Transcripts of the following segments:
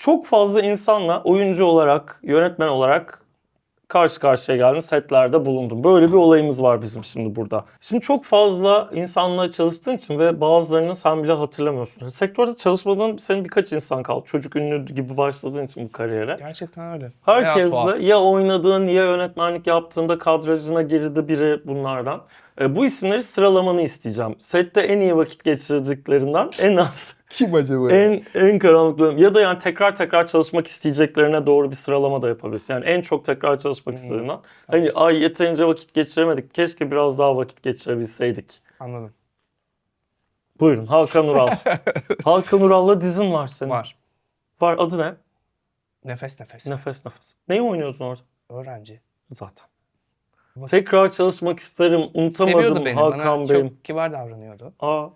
çok fazla insanla oyuncu olarak, yönetmen olarak karşı karşıya geldin, setlerde bulundun. Böyle bir olayımız var bizim şimdi burada. Şimdi çok fazla insanla çalıştığın için ve bazılarını sen bile hatırlamıyorsun. Sektörde çalışmadığın senin birkaç insan kaldı. Çocuk ünlü gibi başladığın için bu kariyere. Gerçekten öyle. Herkesle ya oynadığın ya yönetmenlik yaptığında kadrajına girdi biri bunlardan. E, bu isimleri sıralamanı isteyeceğim. Sette en iyi vakit geçirdiklerinden en az, Kim acaba? en en karanlık dönem ya da yani tekrar tekrar çalışmak isteyeceklerine doğru bir sıralama da yapabilirsin. Yani en çok tekrar çalışmak Hmm. istediğinden. Hani ay yeterince vakit geçiremedik. Keşke biraz daha vakit geçirebilseydik. Anladım. Buyurun Hakan Ural. Hakan Ural'la dizin var senin. Var. Var adı ne? Nefes nefes. Nefes nefes. Neyi oynuyorsun orada? Öğrenci. Zaten. Vakit- Tekrar çalışmak isterim. Unutamadım Seviyordu beni. Hakan Bana Bey'im. çok kibar davranıyordu. Aa,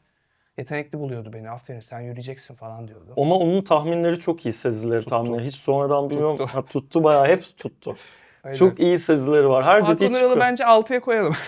Yetenekli buluyordu beni. Aferin sen yürüyeceksin falan diyordu. ama onun tahminleri çok iyi sezileri Tuttu. tahminleri. Hiç sonradan bilmiyorum. Tuttu. Ha, tuttu bayağı. Hepsi tuttu. Çok iyi sezileri var. Her dediği çıkıyor. bence 6'ya koyalım.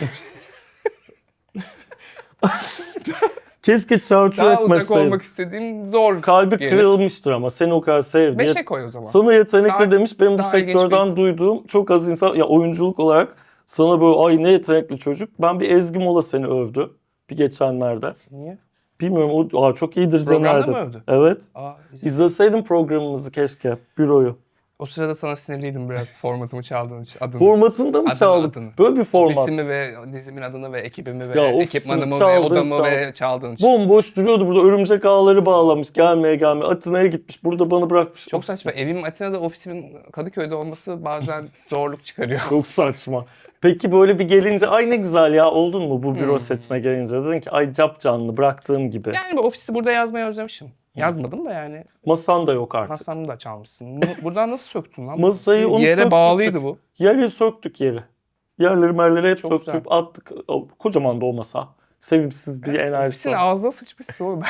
Keşke çarçur Daha uzak etmeseydin. olmak istediğim zor. Kalbi gelir. kırılmıştır ama seni o kadar sevdi. 5'e koy o zaman. Sana yetenekli Daha- demiş. Benim bu daha bir sektörden duyduğum çok az insan ya oyunculuk olarak sana böyle ay ne yetenekli çocuk. Ben bir Ezgi Mola seni övdü. Bir geçenlerde. Niye? Bilmiyorum o aa, çok iyidir Programda Caner mı övdü? Evet. Aa, izle- İzleseydin programımızı keşke. Büroyu. o sırada sana sinirliydim biraz formatımı çaldığın için. Adını. Formatında mı Adını, çaldık? adını. Böyle bir format. Ofisimi ve dizimin adını ve ekibimi ve Ya ofisini ekipmanımı ve çaldın, odamı çaldın. ve çaldığın için. Bomboş duruyordu burada örümcek ağları bağlamış gelmeye gelmeye. Atina'ya gitmiş burada bana bırakmış. Çok saçma. Evim Atina'da, ofisimin Kadıköy'de olması bazen zorluk çıkarıyor. Çok saçma. Peki böyle bir gelince ay ne güzel ya oldun mu bu büro Hmm. setine gelince? Dedin ki ay cap canlı bıraktığım gibi. Yani bu ofisi burada yazmayı özlemişim. Yazmadım da yani. Masan da yok artık. Masamı da çalmışsın. Bunu- Buradan nasıl söktün lan? bu Masayı ofisi? onu Yere söktük. bağlıydı bu. Yeri söktük yeri. Yerleri merleri hep Çok söktük güzel. attık. O, Kocaman da o masa. Sevimsiz bir enerjisi Ofisin var. ağzına sıçmışsın oğlum.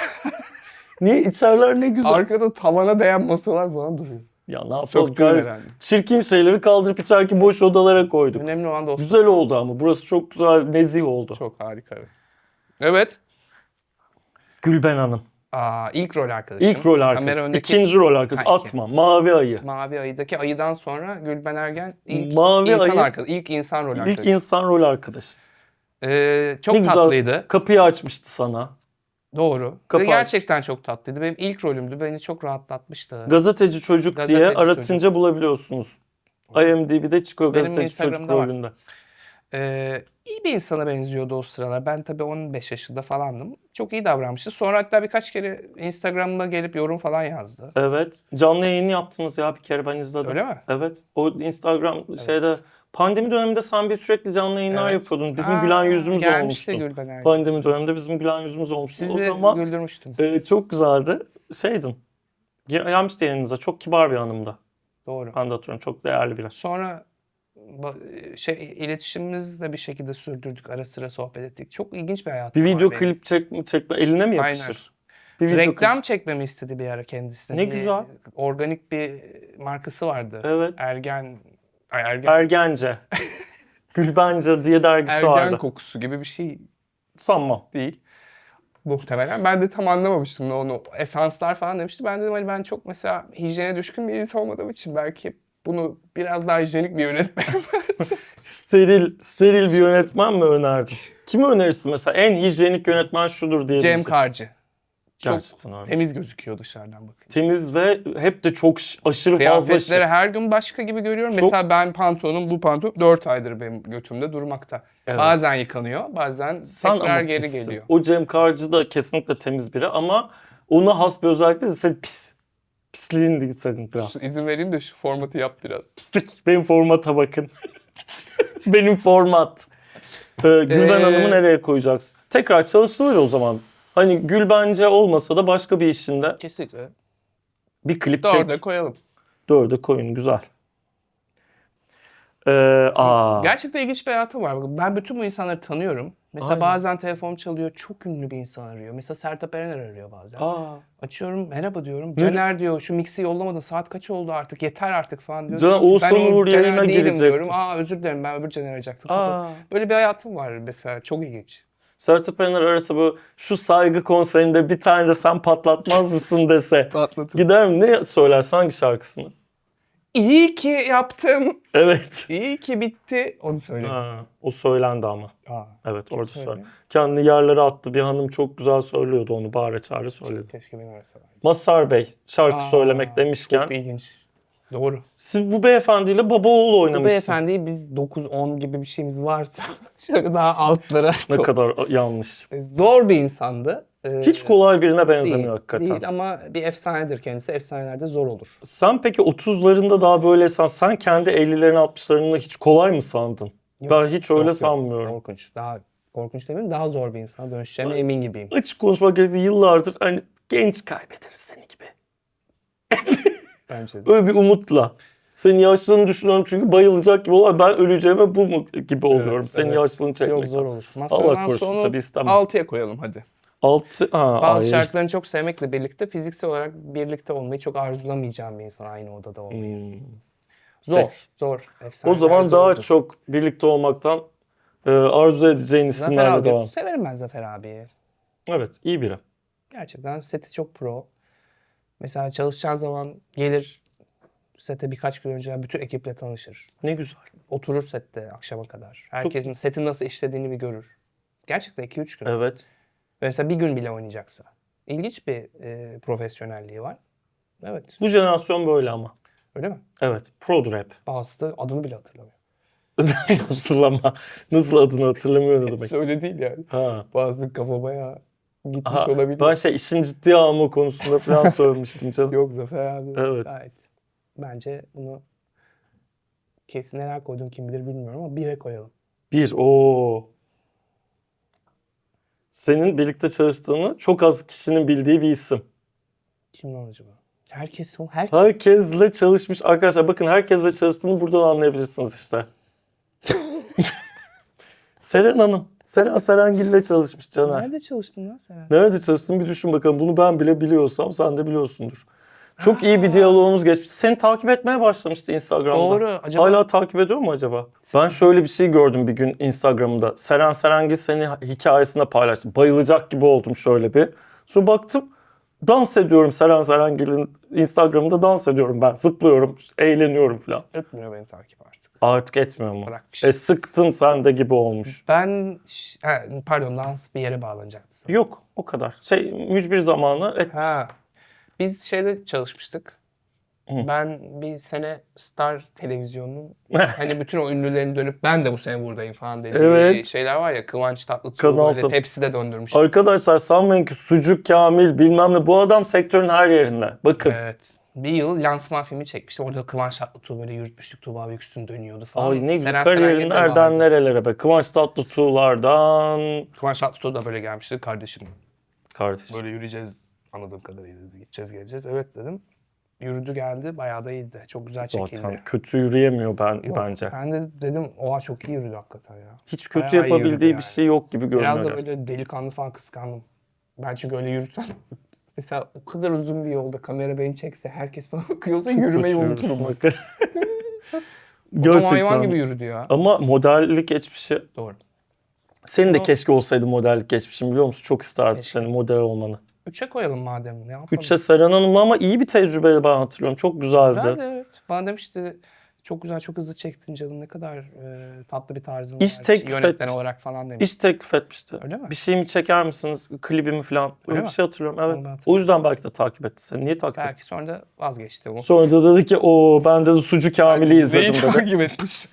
Niye içerler ne güzel. Arkada tavana değen masalar falan duruyor. Ya ne yapalım? Söktüğün Gayet herhalde. Çirkin şeyleri kaldırıp içerki boş odalara koyduk. Önemli olan dostluk. Güzel oldu ama burası çok güzel nezih oldu. Çok harika. Evet. Gülben Hanım. Aa, ilk rol arkadaşım. İlk rol Kamera arkadaşı. öndeki İkinci rol arkadaşı. Ha, iki. Atma. Mavi Ayı. Mavi Ayı'daki ayıdan sonra Gülben Ergen ilk Mavi insan Ayı- arkadaşı. İlk insan rol İlk arkadaşı. insan rol arkadaşı. Ee, çok Ne güzel. tatlıydı. Kapıyı açmıştı sana. Doğru. Kapı Ve gerçekten çok tatlıydı. Benim ilk rolümdü. Beni çok rahatlatmıştı. Gazeteci çocuk diye Gazeteci aratınca bulabiliyorsunuz. IMDb'de çıkıyor Benim gazeteci çocuk Instagram'da var. rolünde. Ee, iyi bir insana benziyordu o sıralar. Ben tabii 15 yaşında falandım. Çok iyi davranmıştı. Sonra hatta birkaç kere Instagram'ıma gelip yorum falan yazdı. Evet. Canlı yayın yaptınız ya bir kere ben izledim. Öyle mi? Evet. O Instagram şeyde pandemi döneminde sen bir sürekli canlı yayınlar Evet. yapıyordun. Bizim Aa, gülen yüzümüz gelmişti olmuştu. Gülben Ergen. Pandemi döneminde bizim gülen yüzümüz olmuştu. Sizi o zaman güldürmüştüm. e, çok güzeldi. Şeydin. Gel- Gelmişti yanınıza. Çok kibar bir hanımdı. Doğru. Ben de hatırlıyorum. Çok değerli biri. Sonra ba- şey iletişimimizi de bir şekilde sürdürdük. Ara sıra sohbet ettik. Çok ilginç bir hayatım Bir var video benim. klip çekme, çekme eline mi Aynen. yapışır? Bir video Reklam çekmemi istedi bir ara kendisi. Ne Bir güzel. Organik bir markası vardı. Evet. Ergen Ay, ergen, Ergence. Gülbence diye dergisi ergen vardı. kokusu gibi bir şey Sanmam. değil. Muhtemelen. Ben de tam anlamamıştım ne onu. Esanslar falan demişti. Ben dedim hani ben çok mesela hijyene düşkün bir insan olmadığım için belki bunu biraz daha hijyenik bir yönetmen Steril, steril bir yönetmen mi önerdin? Kimi önerirsin mesela? En hijyenik yönetmen şudur diye. Cem. Karcı. Çok Gerçekten öyle. temiz gözüküyor dışarıdan bakınca. Temiz ve hep de çok ş- aşırı fazla Kıyafetleri şık. her gün başka gibi görüyorum. Çok- Mesela ben pantolonum bu pantolon 4 aydır benim götümde durmakta. Evet. Bazen yıkanıyor, bazen Sen tekrar ama geri pissin. geliyor. O Cem Karcı da kesinlikle temiz biri ama ona has bir özellikle de senin pis. Pisliğin de senin biraz. İzin vereyim de şu formatı yap biraz. Pislik. Benim formata bakın. Benim format. Ee, Gülben Ee, Hanım'ı nereye koyacaksın? Tekrar çalışılır o zaman. Hani Gülbence olmasa da başka bir işinde Kesinlikle. bir klip Dörde çek. koyalım. Dörde koyun güzel. Ee, aa. Gerçekten ilginç bir hayatım var. Bakın Ben bütün bu insanları tanıyorum. Mesela Aynen. bazen telefon çalıyor, çok ünlü bir insan arıyor. Mesela Sertab Erener arıyor bazen. Aa. Açıyorum, merhaba diyorum. Caner diyor, şu mixi yollamadın, saat kaç oldu artık, yeter artık falan diyor. Caner, Diyorum ki, Oğuzhan ben Uğur Caner yayına değilim diyorum. Aa özür dilerim ben öbür Caner arayacaktım. Aa. Böyle bir hayatım var mesela, çok ilginç. Sertab arası bu şu saygı konserinde bir tane de sen patlatmaz mısın dese. Patlatın. Gider mi? Ne söylersin? Hangi şarkısını? İyi ki yaptım. Evet. İyi ki bitti. Onu söyle. Ha, o söylendi ama. Aa, Evet orada söylüyor? söyle. Kendini yerlere attı. Bir hanım çok güzel söylüyordu onu. Bağıra çağrı söyledi. Keşke beni arasaydı. Masar Bey şarkı Aa, söylemek demişken. Çok ilginç. Doğru. Siz bu beyefendiyle baba oğul Bu oynamışsınız. beyefendiyi biz 9-10 gibi bir şeyimiz varsa şöyle daha altlara. Ne kadar yanlış. Zor bir insandı. Ee, Hiç kolay birine değil, benzemiyor hakikaten. değil ama bir efsanedir kendisi. Efsanelerde zor olur. Sen peki 30'larında daha böyleysen sen kendi 50'lerin 60'larını hiç kolay mı sandın? Yok, ben hiç öyle yok, yok. sanmıyorum. Korkunç. Daha korkunç demeyeyim daha zor bir insana dönüşeceğime emin gibiyim. Açık konuşmak gerekirse yıllardır hani genç kaybederiz seni. Bence de. Öyle bir umutla. Senin yaşlılığını düşünüyorum çünkü bayılacak gibi oluyor. Ben öleceğime bu mu gibi oluyorum. Evet, Senin evet. yaşlılığını çekmek. Yok zor olur. Allah korusun sonu tabii istemem. 6'ya koyalım hadi. Altı, ha, Bazı ay. şarkılarını çok sevmekle birlikte fiziksel olarak birlikte olmayı çok arzulamayacağım bir insan aynı odada olmayı. Hmm. Zor, Peki. zor. O Efsaneler zaman daha zordur. çok birlikte olmaktan e, arzu edeceğin Zafer isimlerle abi, devam. severim ben Zafer abiyi. Evet iyi biri. Gerçekten seti çok pro. Mesela çalışacağı zaman gelir sete birkaç gün önce bütün ekiple tanışır. Ne güzel. Oturur sette akşama kadar. Herkesin setin nasıl işlediğini bir görür. Gerçekten 2-3 gün. Evet. Mesela bir gün bile oynayacaksa. İlginç bir e, profesyonelliği var. Evet. Bu jenerasyon böyle ama. Öyle mi? Evet. Pro'dur hep. Bazısı da adını bile hatırlamıyor. Nasıl ama? Nasıl adını hatırlamıyor ne demek. Hepsi öyle değil yani. Ha. Bazı kafa bayağı gitmiş Aha, olabilir. ben şey işin ciddiye alma konusunda falan söylemiştim canım. Yok Zafer abi. Evet. Gayet. Bence bunu kesin neler koydun kim bilir bilmiyorum ama bire koyalım. Bir, o. Senin birlikte çalıştığını çok az kişinin bildiği bir isim. Kim lan acaba? Herkes. Herkes. Herkesle çalışmış. Arkadaşlar bakın herkesle çalıştığını buradan anlayabilirsiniz işte. Seren Hanım. Seren Serengil'le çalışmış Caner. Nerede çalıştın lan sen? Nerede çalıştın bir düşün bakalım. Bunu ben bile biliyorsam sen de biliyorsundur. Çok iyi bir diyaloğunuz geçmiş. Seni takip etmeye başlamıştı Instagram'da. Doğru. Acaba Hala takip ediyor mu acaba? Ben şöyle bir şey gördüm bir gün Instagram'da. Seren Serengil seni hikayesinde paylaştı. Bayılacak gibi oldum şöyle bir. Sonra baktım dans ediyorum Seren Serengil'in Instagram'ında dans ediyorum ben. Zıplıyorum, eğleniyorum falan. etmiyor beni takip artık. Artık etmiyor mu? Bırakmış. E sıktın sen de gibi olmuş. Ben ha, pardon dans bir yere bağlanacaktı. sanırım. Yok o kadar. Şey mücbir zamanı et. Ha. Biz şeyde çalışmıştık. Hı. Ben bir sene Star televizyonunun hani bütün o ünlülerin dönüp ben de bu sene buradayım falan dediği Evet. şeyler var ya Kıvanç Tatlıtuğ Kanal böyle Tat- tepside döndürmüş. Arkadaşlar sanmayın ki sucuk Kamil bilmem ne. Bu adam sektörün her yerinde. Bakın. Evet. Bir yıl lansman filmi çekmiştim. Orada Kıvanç Tatlıtuğ böyle yürütmüştük. Tuğba Büyüksün dönüyordu falan. Ay ne güzel Seren kariyerin Serengil de nereden vardı. nerelere be. Kıvanç Tatlıtuğ'lardan. Kıvanç Tatlıtuğ da böyle gelmişti. Kardeşim Kardeşim. böyle yürüyeceğiz anladığım kadarıyla. Gideceğiz geleceğiz. Evet dedim. Yürüdü geldi. Bayağı da iyiydi. Çok güzel çekildi. Zaten kötü yürüyemiyor ben Yok, bence. Ben de dedim oha çok iyi yürüdü hakikaten ya. Hiç kötü bayağı yapabildiği yürüdü bir yani. şey yok gibi görünüyor. Biraz da böyle delikanlı falan kıskandım. Ben çünkü öyle yürüsem mesela o kadar uzun bir yolda kamera beni çekse herkes bana bakıyorsa yürümeyi Kötü unuturum. hakikaten. Adam hayvan Gerçekten. gibi yürüdü ya. Ama modellik geçmişi. Doğru. Senin de O- keşke olsaydı modellik geçmişin biliyor musun? Çok isterdim senin model olmanı. Üçe koyalım madem. Ne yapalım? Üçe Seren Hanım'la ama iyi bir tecrübe ben hatırlıyorum. Çok güzeldi. Güzeldi evet. Bana demişti çok güzel çok hızlı çektin canım ne kadar e, tatlı bir tarzın İş var. teklif Yönetmen etmiş. olarak falan demiş. İş teklif etmişti. Öyle mi? Bir şeyimi çeker misiniz? Klibimi falan. Öyle Öyle bir mi? şey hatırlıyorum. Onu Evet. ben hatırlamıyorum. O yüzden belki de takip etti seni. Niye takip etti? Belki sonra da vazgeçti. O. Sonra da dedi ki o ben de Sucu Kamil'i izledim Neyi dedi. takip etmiş?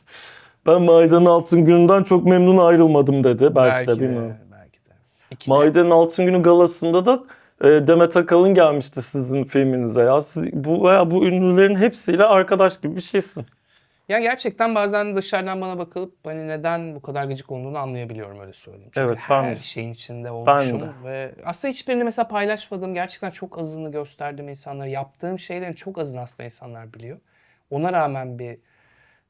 Ben Maidan'ın Altın Günü'nden çok memnun ayrılmadım dedi. Belki, de bilmiyorum. Belki de. İki de- Maidan'ın Altın Günü galasında da Demet Akalın gelmişti sizin filminize. Ya siz, bu veya bu ünlülerin hepsiyle arkadaş gibi bir şeysin. Ya gerçekten bazen dışarıdan bana bakılıp hani neden bu kadar gıcık olduğunu anlayabiliyorum öyle söyleyeyim. Çünkü Evet, ben her de. şeyin içinde olmuşum de. ve aslında hiçbirini mesela paylaşmadım. Gerçekten çok azını gösterdim insanlara. Yaptığım şeylerin çok azını aslında insanlar biliyor. Ona rağmen bir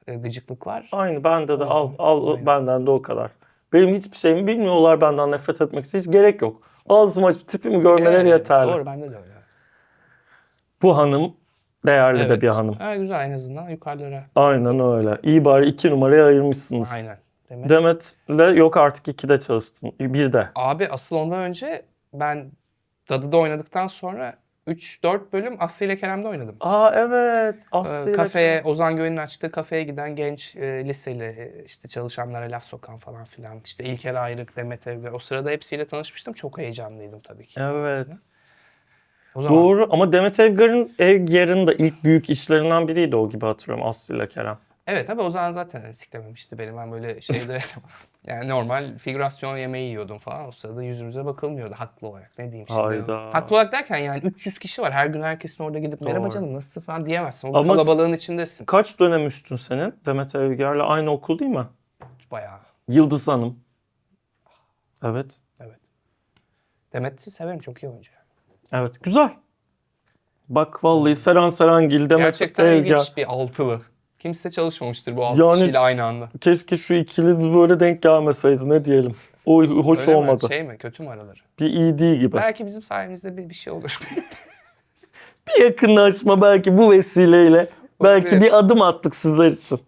e, gıcıklık var. Aynı bende de al, al Aynen. benden de o kadar. Benim hiçbir şeyimi bilmiyorlar benden nefret etmek. Hiç gerek yok. Ağzımı açıp tipimi görmeleri Evet, yeterli. Doğru bende de öyle. Bu hanım değerli de bir hanım. Ha, güzel en azından yukarılara. Aynen öyle. İyi bari iki numaraya ayırmışsınız. Aynen. Demet. Demet'le yok artık ikide çalıştın. Bir de. Abi asıl ondan önce ben Dadı'da oynadıktan sonra 3-4 bölüm Aslı ile Kerem'de oynadım. Aa evet. Ee, Aslı ile- kafeye, Ozan Göğen'in açtığı kafeye giden genç e, liseli e, işte çalışanlara laf sokan falan filan. İşte İlker Ayrık, Demet Evgar. O sırada hepsiyle tanışmıştım. Çok heyecanlıydım tabii ki. Evet. O zaman Doğru ama Demet Evgar'ın ev yarın da ilk büyük işlerinden biriydi o gibi hatırlıyorum Aslı ile Kerem. Evet tabii o zaman zaten hani siklememişti beni. Ben böyle şeyde yani normal figürasyon yemeği yiyordum falan. O sırada yüzümüze bakılmıyordu haklı olarak. Ne diyeyim şimdi. Hayda. Haklı olarak derken yani 300 kişi var. Her gün herkesin orada gidip merhaba Doğru. canım nasılsın falan diyemezsin. O Ama- kalabalığın içindesin. Kaç dönem üstün senin Demet Evgar'la aynı okul değil mi? Bayağı. Yıldız Hanım. Evet. Evet. Demet'i severim çok iyi oyuncu. Evet. Güzel. Bak vallahi Seren Serengil, Demet Gerçekten Evgar. ilginç bir altılı. Kimse çalışmamıştır bu altı Yani- kişiyle aynı anda. Keşke şu ikili böyle denk gelmeseydi ne diyelim. O hoş Öyle mi? olmadı. Şey mi? Kötü mü araları? Bir iyi değil gibi. Belki bizim sayemizde bir, bir şey olur. Bir yakınlaşma belki bu vesileyle. Belki bir adım attık sizler için.